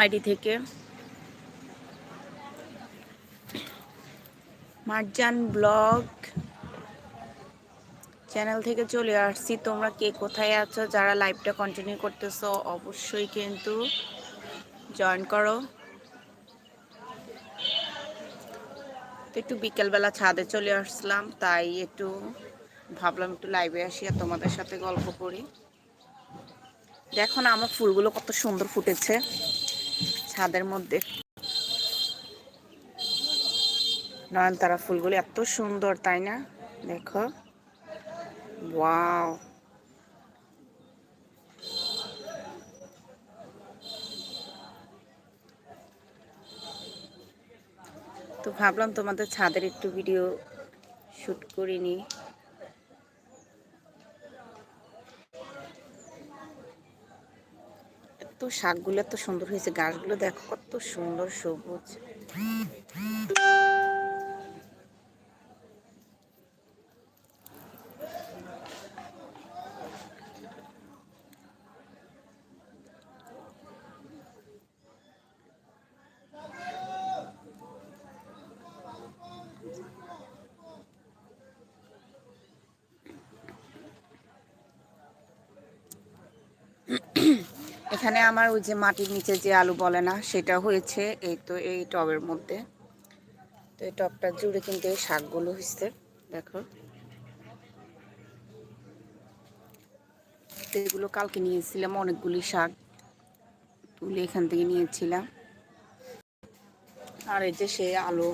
ID থেকে। Marjan blog channel থেকে চলে আসছি। তোমরা কে কোথায় আছো? যারা লাইভটা কন্টিনিউ করতেছো, অবশ্যই কিন্তু জয়েন করো। একটু বিকেলবেলা ছাদে চলে আসলাম, তাই একটু ভাবলাম একটু লাইভে আসি আর তোমাদের সাথে গল্প করি। দেখো না, আমার ফুলগুলো কত সুন্দর ফুটেছে। ছাদের মধ্যে। নয়নতারা ফুলগুলো এত সুন্দর, তাই না? দেখো। ওয়াও। তো ভাবলাম তোমাদের ছাদের একটু ভিডিও শ্যুট করিনি। শাকগুলো এত সুন্দর হয়েছে গাছগুলো দেখো কত সুন্দর সবুজ। এখানে আমার ওই যে মাটির নিচে যে আলু বলে না, সেটা হয়েছে এই তো এই টবের মধ্যে। তো এই টবটা জুড়ে কিন্তু এই শাকগুলো হয়েছে দেখো। এগুলো কালকে নিয়েছিলাম অনেকগুলি শাক, তুলে এখান থেকে নিয়েছিলাম। আর এই যে সে আলু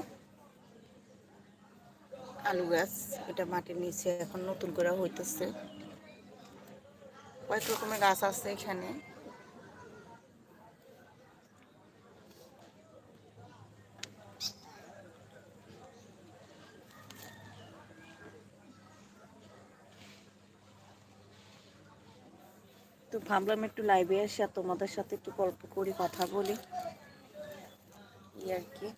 আলু গাছ, এটা মাটির নিচে এখন নতুন করে হইতেছে। কয়েক রকমের গাছ আছে এখানে। তো ভাবলাম একটু লাইভে আসি আর তোমাদের সাথে একটু গল্প করি, কথা বলি। আর কি।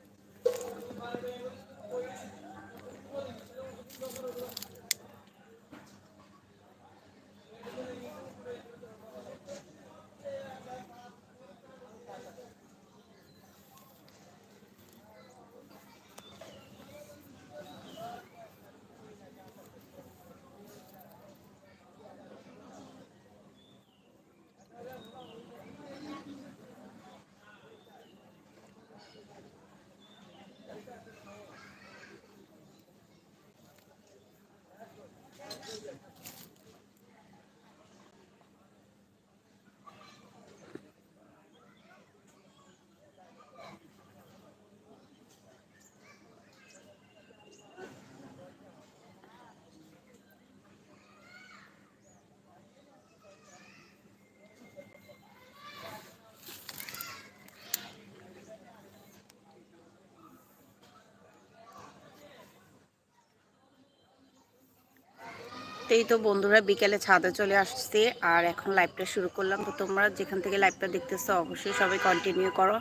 এই তো বন্ধুরা বিকেলে ছাদে চলে আসছে আর এখন লাইভটা শুরু করলাম। তো তোমরা যেখান থেকে লাইভটা দেখতেছো, অবশ্যই সবাই কন্টিনিউ করো।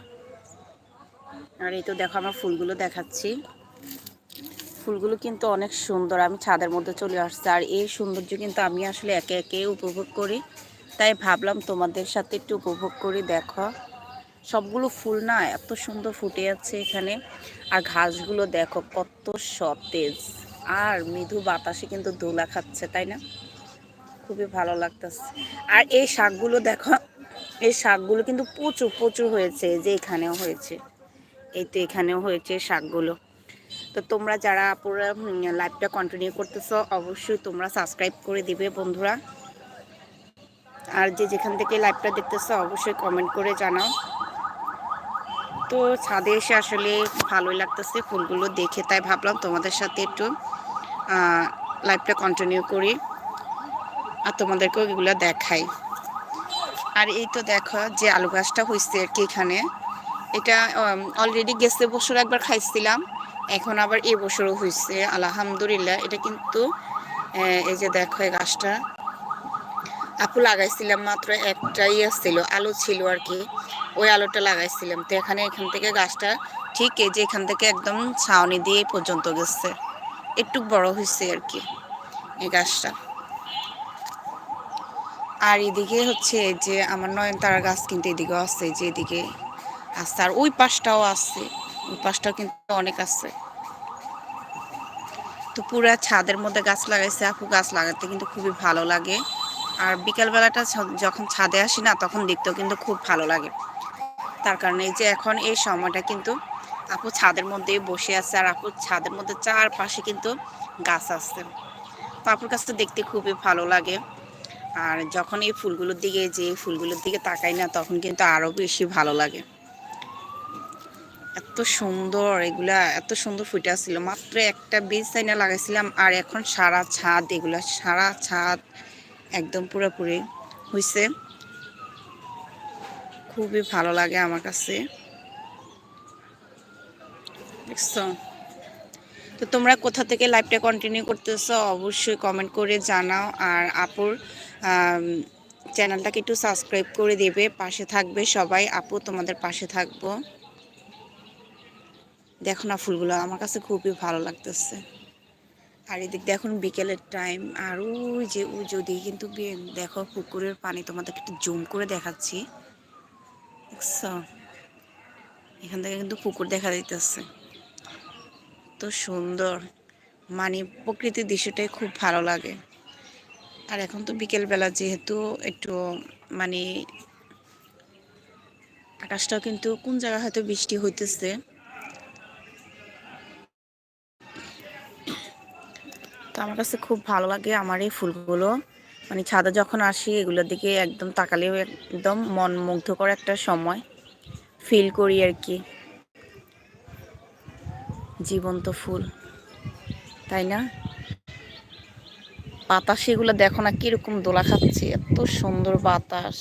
আর এই তো দেখো আমার ফুলগুলো দেখাচ্ছি। ফুলগুলো কিন্তু অনেক সুন্দর, আমি ছাদের মধ্যে চলে আসছি। আর এই সৌন্দর্য কিন্তু আমি আসলে একে একে উপভোগ করি। তাই ভাবলাম তোমাদের সাথে একটু উপভোগ করি, দেখো। সবগুলো ফুল না, এত সুন্দর ফুটে আছে এখানে। আর ঘাসগুলো দেখো, কত সতেজ। আর মৃদু বাতাসে কিন্তু দোলা খাচ্ছে, তাই না? খুবই ভালো লাগতেছে। আর এই শাকগুলো দেখো, এই শাকগুলো কিন্তু প্রচুর প্রচুর হয়েছে যে এখানেও হয়েছে। এই তো এখানেও হয়েছে শাকগুলো। তো তোমরা যারা পুরো লাইভটা কন্টিনিউ করতেছো, অবশ্যই তোমরা সাবস্ক্রাইব করে দিবে বন্ধুরা। আর যে যেখান থেকে লাইভটা দেখতেছো, অবশ্যই কমেন্ট করে জানাও। তো ছাদে এসে আসলে ভালোই লাগতেছে ফুলগুলো দেখে, তাই ভাবলাম তোমাদের সাথে একটু লাইভটা কন্টিনিউ করি আর তোমাদেরকেও এগুলো দেখাই। আর এই তো দেখো যে আলু গাছটা হয়েছে আর কি এখানে। এটা অলরেডি গেছে বছর একবার খাইছিলাম, এখন আবার এ বছরও হয়েছে আলহামদুলিল্লাহ। এটা কিন্তু এই যে দেখো এই গাছটা। আপু লাগাইছিলাম মাত্র একটাই আসছিল, আলু ছিল আর কি। ওই আলুটা লাগাইছিলাম। তো এখানে এখান থেকে গাছটা ঠিক এই যে এখান থেকে একদম ছাউনি দিয়ে পর্যন্ত গেছে। একটু বড় হয়েছে আর কি, এই গাছটা। আর এদিকে হচ্ছে যে আমার নয়নতারা গাছ কিন্তু এদিকেও আছে, যে এদিকে আচ্ছা আর ওই পাশটাও আছে, ওই পাশটাও কিন্তু অনেক আছে। তো পুরা ছাদের মধ্যে গাছ লাগাইছে আপু, গাছ লাগাতে কিন্তু খুবই ভালো লাগে। আর বিকালবেলাটা যখন ছাদে আসি না, তখন দেখতেও কিন্তু খুব ভালো লাগে। তার কারণে এই যে এখন এই সময়টা কিন্তু আপু ছাদের মধ্যে বসে আছে আর আপু ছাদের মধ্যে চারপাশে কিন্তু গাছ আছে। তো আপুর কাছে দেখতে খুবই ভালো লাগে। আর যখন এই ফুলগুলোর দিকে যে ফুলগুলোর দিকে তাকাই না, তখন কিন্তু আরও বেশি ভালো লাগে। এত সুন্দর এগুলা, এত সুন্দর ফুটে আসছিল। মাত্র একটা বীজ চাইনা লাগাইছিলাম আর এখন সারা ছাদ, এগুলা সারা ছাদ একদম পুরোপুরি হয়েছে খুবই ভালো লাগে আমার কাছে। দেখছ? তো তোমরা কোথা থেকে লাইভটা কন্টিনিউ করতেছো অবশ্যই কমেন্ট করে জানাও। আর আপুর চ্যানেলটাকে একটু সাবস্ক্রাইব করে দেবে, পাশে থাকবে সবাই। আপু, তোমাদের পাশে থাকব। দেখো না ফুলগুলো, আমার কাছে খুবই ভালো লাগতেছে। আর এদিক দেখুন বিকেলের টাইম আর ওই যে ওই যদি কিন্তু দেখো পুকুরের পানি তোমাদেরকে একটু জুম করে দেখাচ্ছি। দেখছ? এখান থেকে কিন্তু পুকুর দেখা দিতেছে তো সুন্দর। মানে প্রকৃতির দৃশ্যটাই খুব ভালো লাগে। আর এখন তো বিকেলবেলা যেহেতু একটু মানে আকাশটাও কিন্তু কোন জায়গায় হয়তো বৃষ্টি হইতেছে। তো আমার কাছে খুব ভালো লাগে আমার এই ফুলগুলো। মানে ছাদে যখন আসি এগুলোর দিকে একদম তাকালেও একদম মন মুগ্ধকর একটা সময় ফিল করি আর কি। জীবন্ত ফুল। তাই না? বাতাস এগুলো দেখো না কীরকম দোলা খাচ্ছে, এত সুন্দর বাতাস।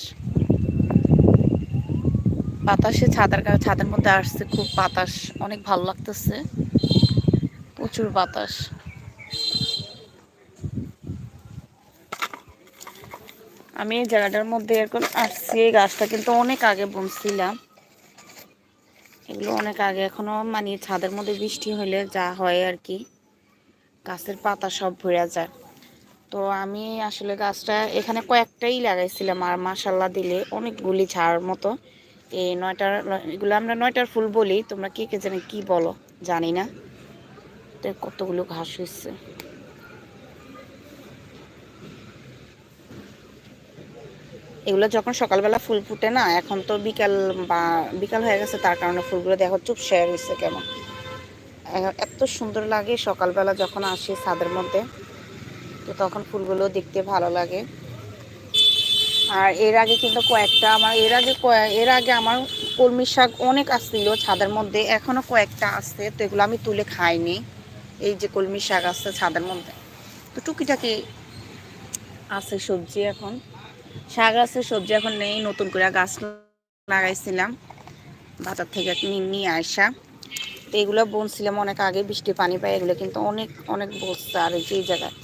বাতাসে ছাদের ছাদের মধ্যে আসছে খুব বাতাস, অনেক ভালো লাগতেছে। প্রচুর বাতাস। আমি এই জায়গাটার মধ্যে এরকম আসছি, এই গাছটা কিন্তু অনেক আগে বুনছিলাম। এগুলো অনেক আগে এখনও মানে ছাদের মধ্যে বৃষ্টি হলে যা হয় আর কি, গাছের পাতা সব ভরে যায়। তো আমি আসলে গাছটা এখানে কয়েকটাই লাগাইছিলাম আর মাসাল্লা দিলে অনেকগুলি ঝাড় মতো। এই নয়টার, এগুলো আমরা নয়টার ফুল বলি, তোমরা কে কে জানে কি বলো, জানি না। তো কতগুলো ঘাস হয়েছে এগুলো যখন সকালবেলা ফুল ফুটে না, এখন তো বিকাল বা বিকাল হয়ে গেছে, তার কারণে ফুলগুলো দেখো চুপ শেয়ার হয়েছে কেমন। এত সুন্দর লাগে সকালবেলা যখন আসি ছাদের মধ্যে, তো তখন ফুলগুলো দেখতে ভালো লাগে। আর এর আগে কিন্তু কয়েকটা আমার, এর আগে এর আগে আমার কলমি শাক অনেক আসছিল ছাদের মধ্যে এখনও কয়েকটা আসছে তো এগুলো আমি তুলে খাইনি। এই যে কলমি শাক আসছে ছাদের মধ্যে, তো টুকিটাকি আছে সবজি এখন। শাক আছে সবজি এখন নেই, নতুন করে গাছ লাগাইছিলাম। বাজার থেকে নিয়ে আসা। তো এগুলো বনছিলাম অনেক আগে, বৃষ্টি পানি পায় এগুলো, কিন্তু অনেক অনেক বসছে আর এই যে এই জায়গায়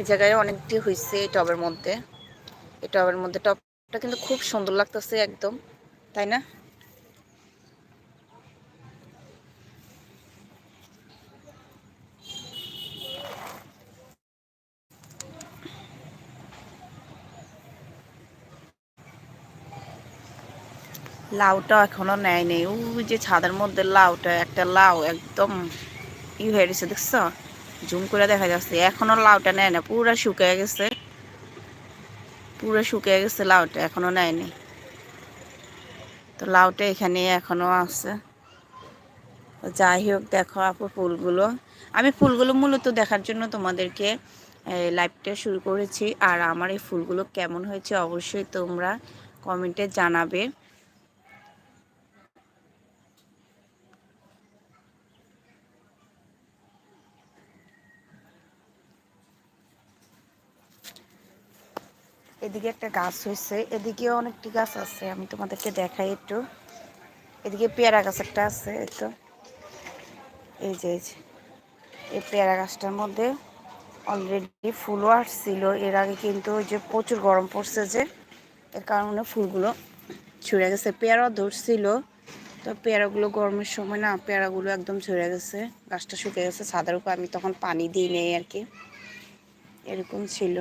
এই জায়গায় অনেকটি হয়েছে এই টবের মধ্যে। এই টবের মধ্যে টবটা কিন্তু খুব সুন্দর লাগতেছে একদম, তাই না? লাউটা এখনও নেয় নেই ওই যে ছাদের মধ্যে লাউটা, একটা লাউ একদম ই হয়ে গেছে, দেখছ? জুম করে দেখা যাচ্ছে। এখনও লাউটা নেয় না, পুরো শুকিয়ে গেছে। পুরো শুকিয়ে গেছে লাউটা, এখনও নেয়নি। তো লাউটা এখানে এখনও আছে। যাই হোক, দেখো আপু ফুলগুলো। আমি ফুলগুলো মূলত দেখার জন্য তোমাদেরকে লাইভটা শুরু করেছি। আর আমার এই ফুলগুলো কেমন হয়েছে অবশ্যই তোমরা কমেন্টে জানাবে। এদিকে একটা গাছ হয়েছে এদিকেও অনেকটি গাছ আছে, আমি তোমাদেরকে দেখাই একটু। এদিকে পেয়ারা গাছ একটা আছে একটু এই যে, এই পেয়ারা গাছটার মধ্যে অলরেডি ফুলও আসছিল, এর আগে কিন্তু ওই যে প্রচুর গরম পড়ছে যে, এর কারণে ফুলগুলো ছুঁড়ে গেছে। পেয়ারাও ধরছিল, তো পেয়ারাগুলো গরমের সময় না, পেয়ারাগুলো একদম ঝরে গেছে, গাছটা শুকে গেছে সাদার উপর আমি তখন পানি দিই নেই আর কি। এরকম ছিল।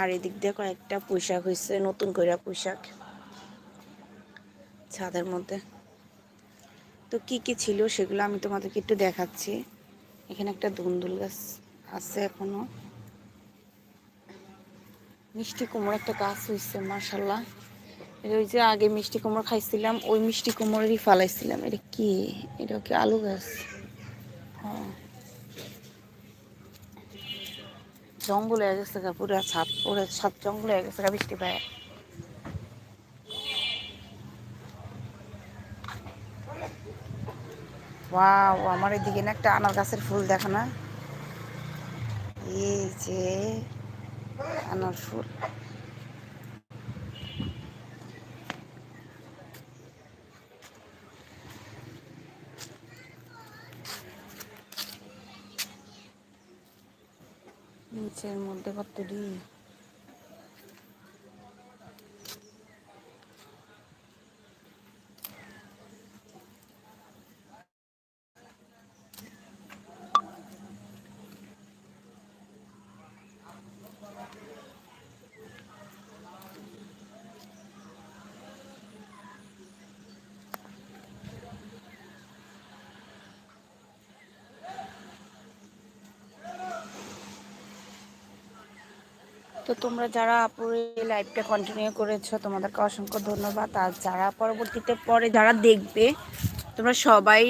আর এদিক দিয়ে কয়েকটা পোশাক হয়েছে নতুন করে পোশাক ছাদের মধ্যে। তো কি কি ছিল সেগুলো আমি তোমাদেরকে একটু দেখাচ্ছি। এখানে একটা দুন্দুল গাছ আছে এখনও। মিষ্টি কুমড়ো একটা গাছ হয়েছে মার্শাল্লাহ ওই যে আগে মিষ্টি কুমড়ো খাইছিলাম, ওই মিষ্টি কুমড়োরই ফালাইছিলাম। এটা কি? এটা কি আলু গাছ? হ্যাঁ। জঙ্গল এক গেছে পুরো ছাদ পুরো ছাদ জঙ্গলে এক গেছে বৃষ্টি পায়। ওয়াও, আমার এদিকে না একটা আনার গাছের ফুল দেখো না। এই যে আনার ফুল। নিচের মধ্যে কত ডিম তো তোমরা যারা আপুর এই লাইভটা কন্টিনিউ করেছ, তোমাদেরকে অসংখ্য ধন্যবাদ। আর যারা পরবর্তীতে পরে যারা দেখবে, তোমরা সবাই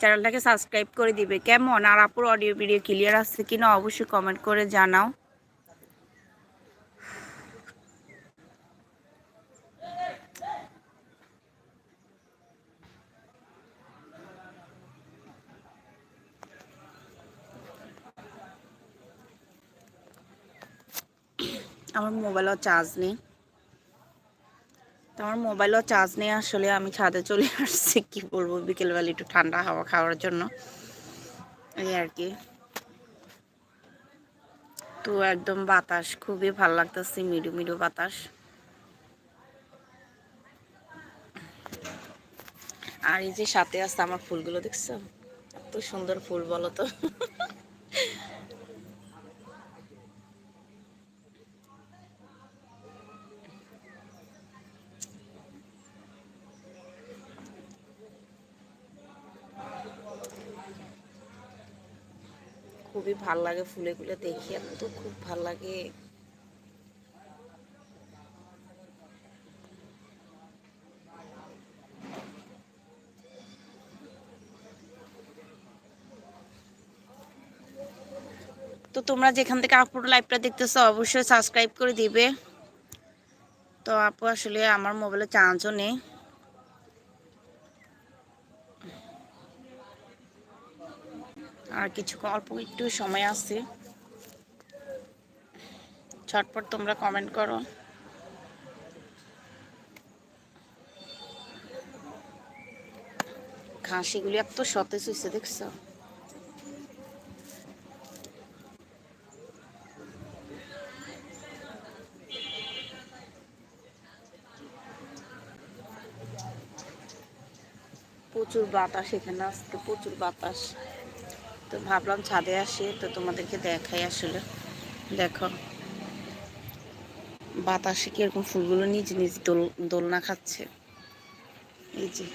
চ্যানেলটাকে সাবস্ক্রাইব করে দিবে। কেমন? আর আপুর অডিও ভিডিও ক্লিয়ার আসছে কিনা অবশ্যই কমেন্ট করে জানাও। আমার মোবাইলও চার্জ নেই। তো আমার মোবাইলও চার্জ নেই, আসলে আমি ছাদে চলে আসছি, কি বলব, বিকেলবেলা একটু ঠান্ডা হাওয়া খাওয়ার জন্য। এই আর কি। তো একদম বাতাস, খুবই ভালো লাগতেছে, মিডু মিডু বাতাস। আর এই যে সাথে আছে আমার ফুলগুলো, দেখছ? এত সুন্দর ফুল বলো তো। খুবই ভালো লাগে ফুলেগুলো দেখি, এত খুব ভালো লাগে। তো তোমরা যেখান থেকে আপুর লাইভটা দেখতেছো, অবশ্যই সাবস্ক্রাইব করে দিবে। তো আপু, আসলে আমার মোবাইলে চার্জও নেই। আর কিছু অল্প একটু সময় আছে। ছটপট তোমরা কমেন্ট করো। ঘাসিগুলি এত সতেজ হয়েছে দেখছ? প্রচুর বাতাস এখানে, আজকে প্রচুর বাতাস। তো ভাবলাম ছাদে আসি, তো তোমাদেরকে দেখাই আসলে। দেখো, বাতাসে কীরকম ফুলগুলো নিজ নিজ দোল দোলনা খাচ্ছে। এই যে।